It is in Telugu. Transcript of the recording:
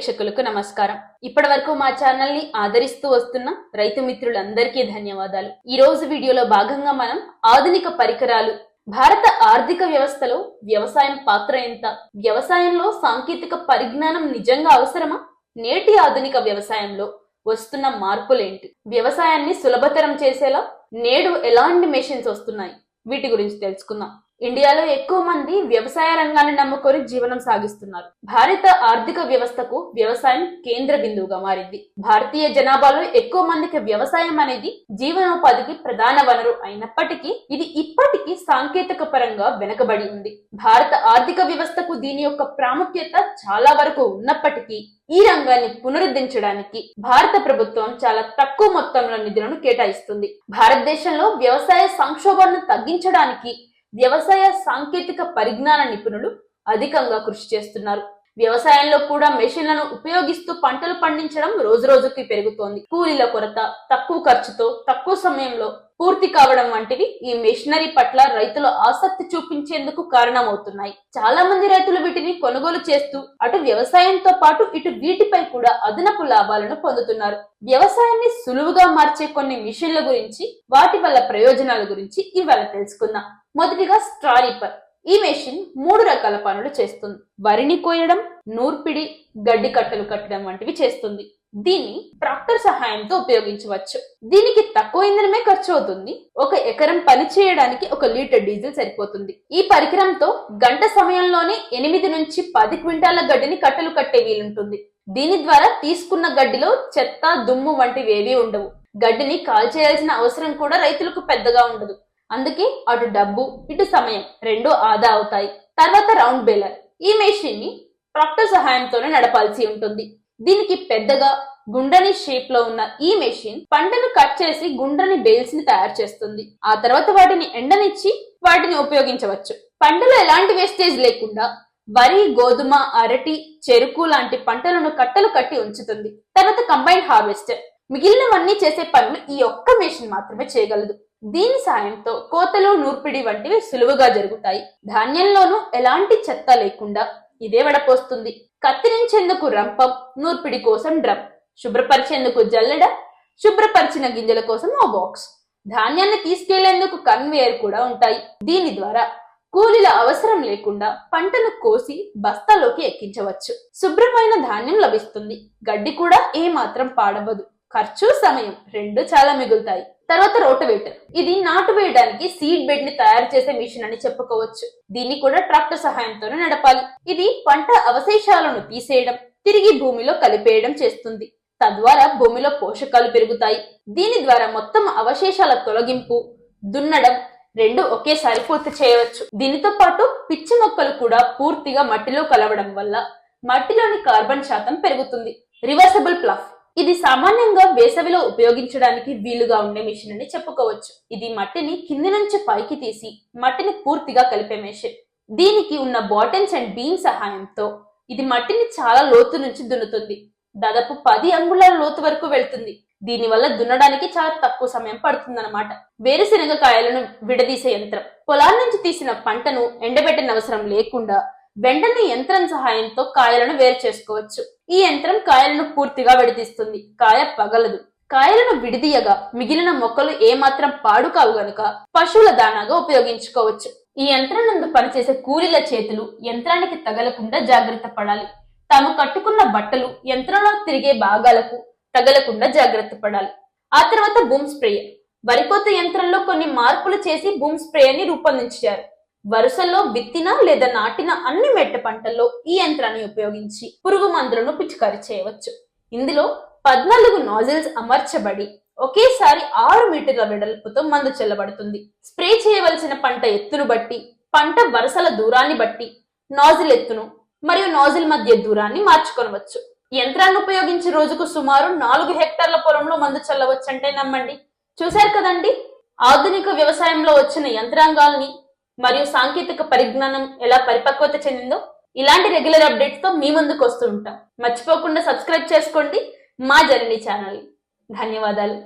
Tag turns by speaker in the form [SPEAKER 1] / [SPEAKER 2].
[SPEAKER 1] ప్రేక్షకులకు నమస్కారం. ఇప్పటి వరకు మా ఛానల్ని ఆదరిస్తూ వస్తున్న రైతు మిత్రులందరికీ ధన్యవాదాలు. ఈ రోజు వీడియోలో భాగంగా మనం ఆధునిక పరికరాలు భారత ఆర్థిక వ్యవస్థలో వ్యవసాయం పాత్ర ఎంత వ్యవసాయంలో సాంకేతిక పరిజ్ఞానం నిజంగా అవసరమా నేటి ఆధునిక వ్యవసాయంలో వస్తున్న మార్పులేంటి వ్యవసాయాన్ని సులభతరం చేసేలా నేడు ఎలాంటి మెషిన్స్ వస్తున్నాయి వీటి గురించి తెలుసుకుందాం. ఇండియాలో ఎక్కువ మంది వ్యవసాయ రంగాన్ని నమ్ముకొని జీవనం సాగిస్తున్నారు. భారత ఆర్థిక వ్యవస్థకు వ్యవసాయం కేంద్ర బిందువుగా మారింది. భారతీయ జనాభాలో ఎక్కువ మందికి వ్యవసాయం అనేది జీవనోపాధికి ప్రధాన వనరు అయినప్పటికీ ఇది ఇప్పటికీ సాంకేతిక పరంగా వెనుకబడి ఉంది. భారత ఆర్థిక వ్యవస్థకు దీని యొక్క ప్రాముఖ్యత చాలా వరకు ఉన్నప్పటికీ ఈ రంగాన్ని పునరుద్ధరించడానికి భారత ప్రభుత్వం చాలా తక్కువ మొత్తంలో నిధులను కేటాయిస్తుంది. భారతదేశంలో వ్యవసాయ సంక్షోభాన్ని తగ్గించడానికి వ్యవసాయ సాంకేతిక పరిజ్ఞాన నిపుణులు అధికంగా కృషి చేస్తున్నారు. వ్యవసాయంలో కూడా మెషిన్లను ఉపయోగిస్తూ పంటలు పండించడం రోజు రోజుకి పెరుగుతోంది. కూలీల కొరత తక్కువ ఖర్చుతో తక్కువ సమయంలో పూర్తి కావడం వంటివి ఈ మెషినరీ పట్ల రైతులు ఆసక్తి చూపించేందుకు కారణమవుతున్నాయి. చాలా మంది రైతులు వీటిని కొనుగోలు చేస్తూ అటు వ్యవసాయంతో పాటు ఇటు వీటిపై కూడా అదనపు లాభాలను పొందుతున్నారు. వ్యవసాయాన్ని సులువుగా మార్చే కొన్ని మిషన్ల గురించి వాటి వల్ల ప్రయోజనాల గురించి ఇవాళ తెలుసుకుందాం. మొదటిగా స్ట్రారిపర్ ఈ మెషిన్ మూడు రకాల పనులు చేస్తుంది. వరిని కోయడం నూర్పిడి గడ్డి కట్టలు కట్టడం వంటివి చేస్తుంది. దీన్ని ట్రాక్టర్ సహాయంతో ఉపయోగించవచ్చు. దీనికి తక్కువ ఇంధనమే ఖర్చు అవుతుంది. ఒక ఎకరం పని చేయడానికి ఒక లీటర్ డీజిల్ సరిపోతుంది. ఈ పరికరంతో గంట సమయంలోనే ఎనిమిది నుంచి పది క్వింటాల గడ్డిని కట్టలు కట్టే వీలుంటుంది. దీని ద్వారా తీసుకున్న గడ్డిలో చెత్త దుమ్ము వంటివి ఏవీ ఉండవు. గడ్డిని కాల్చేయాల్సిన అవసరం కూడా రైతులకు పెద్దగా ఉండదు. అందుకే అటు డబ్బు ఇటు సమయం రెండు ఆదా అవుతాయి. తర్వాత రౌండ్ బేలర్. ఈ మెషిన్ని ట్రాక్టర్ సహాయంతోనే నడపాల్సి ఉంటుంది. దీనికి పెద్దగా గుండ్రని షేప్లో ఉన్న ఈ మెషిన్ పంటను కట్ చేసి గుండ్రని బేల్స్ని తయారు చేస్తుంది. ఆ తర్వాత వాటిని ఎండనిచ్చి వాటిని ఉపయోగించవచ్చు. పంటలో ఎలాంటి వేస్టేజ్ లేకుండా వరి గోధుమ అరటి చెరుకు లాంటి పంటలను కట్టలు కట్టి ఉంచుతుంది. తర్వాత కంబైన్ హార్వెస్టర్ మిగిలినవన్నీ చేసే పనులు ఈ ఒక్క మెషిన్ మాత్రమే చేయగలదు. దీని సాయంతో కోతలు నూర్పిడి వంటివి సులువుగా జరుగుతాయి. ధాన్యంలోనూ ఎలాంటి చెత్త లేకుండా ఇదే వడపోస్తుంది. కత్తిరించేందుకు రంపం నూర్పిడి కోసం డ్రమ్ శుభ్రపరిచేందుకు జల్లెడ శుభ్రపరిచిన గింజల కోసం ఓ బాక్స్. ధాన్యాన్ని తీసుకెళ్ళేందుకు కన్వేయర్ కూడా ఉంటాయి. దీని ద్వారా కూలీల అవసరం లేకుండా పంటను కోసి బస్తాలోకి ఎక్కించవచ్చు. శుభ్రమైన ధాన్యం లభిస్తుంది. గడ్డి కూడా ఏ మాత్రం పాడవదు. ఖర్చు సమయం రెండు చాలా మిగులుతాయి. తర్వాత రోటవేటర్. ఇది నాటు వేయడానికి సీడ్ బెడ్ని తయారు చేసే మిషన్ అని చెప్పుకోవచ్చు. దీన్ని కూడా ట్రాక్టర్ సహాయంతోనే నడపాలి. ఇది పంట అవశేషాలను తీసేయడం తిరిగి భూమిలో కలిపేయడం చేస్తుంది. తద్వారా భూమిలో పోషకాలు పెరుగుతాయి. దీని ద్వారా మొత్తం అవశేషాల తొలగింపు దున్నడం రెండు ఒకేసారి పూర్తి చేయవచ్చు. దీనితో పాటు పిచ్చి మొక్కలు కూడా పూర్తిగా మట్టిలో కలవడం వల్ల మట్టిలోని కార్బన్ శాతం పెరుగుతుంది. Reversible plough. ఇది సామాన్యంగా వేసవిలో ఉపయోగించడానికి వీలుగా ఉండే మిషన్ అని చెప్పుకోవచ్చు. ఇది మట్టిని కింది నుంచి పైకి తీసి మట్టిని పూర్తిగా కలిపే మెషిన్ దీనికి ఉన్న బాటిల్స్ అండ్ బీమ్ సహాయంతో ఇది మట్టిని చాలా లోతు నుంచి దున్నుతుంది. దాదాపు పది అంగుళాల లోతు వరకు వెళ్తుంది. దీనివల్ల దున్నడానికి చాలా తక్కువ సమయం పడుతుందన్నమాట. వేరుశనగ కాయలను విడదీసే యంత్రం. పొలాల నుంచి తీసిన పంటను ఎండబెట్టిన అవసరం లేకుండా వెంటనే యంత్రం సహాయంతో కాయలను వేరు చేసుకోవచ్చు. ఈ యంత్రం కాయలను పూర్తిగా విడదీస్తుంది. కాయ పగలదు. కాయలను విడిదీయగా మిగిలిన మొక్కలు ఏమాత్రం పాడు కావు గనుక పశువుల దానాగా ఉపయోగించుకోవచ్చు. ఈ యంత్రం నందు పనిచేసే కూలీల చేతులు యంత్రానికి తగలకుండా జాగ్రత్త పడాలి. తాము కట్టుకున్న బట్టలు యంత్రంలో తిరిగే భాగాలకు తగలకుండా జాగ్రత్త పడాలి. ఆ తర్వాత బూమ్ స్ప్రేయర్. వరికోత యంత్రంలో కొన్ని మార్పులు చేసి బూమ్ స్ప్రేయర్ని రూపొందించారు. వరుసల్లో విత్తిన లేదా నాటిన అన్ని మెట్ట పంటల్లో ఈ యంత్రాన్ని ఉపయోగించి పురుగు మందులను పిచికారీ చేయవచ్చు. ఇందులో పద్నాలుగు నాజిల్స్ అమర్చబడి ఒకేసారి ఆరు మీటర్ల వెడల్పుతో మందు చెల్లబడుతుంది. స్ప్రే చేయవలసిన పంట ఎత్తును బట్టి పంట వరుసల దూరాన్ని బట్టి నాజిల్ ఎత్తును మరియు నాజిల్ మధ్య దూరాన్ని మార్చుకొనవచ్చు. యంత్రాన్ని ఉపయోగించి రోజుకు సుమారు నాలుగు హెక్టార్ల పొలంలో మందు చల్లవచ్చంటే నమ్మండి. చూశారు కదండి? ఆధునిక వ్యవసాయంలో వచ్చిన యంత్రాంగాల్ని మరియు సాంకేతిక పరిజ్ఞానం ఎలా పరిపక్వత చెందిందో ఇలాంటి రెగ్యులర్ అప్డేట్స్తో మీ ముందుకు వస్తూ ఉంటాం. మర్చిపోకుండా సబ్స్క్రైబ్ చేసుకోండి. మా జర్నీ ఛానల్. ధన్యవాదాలు.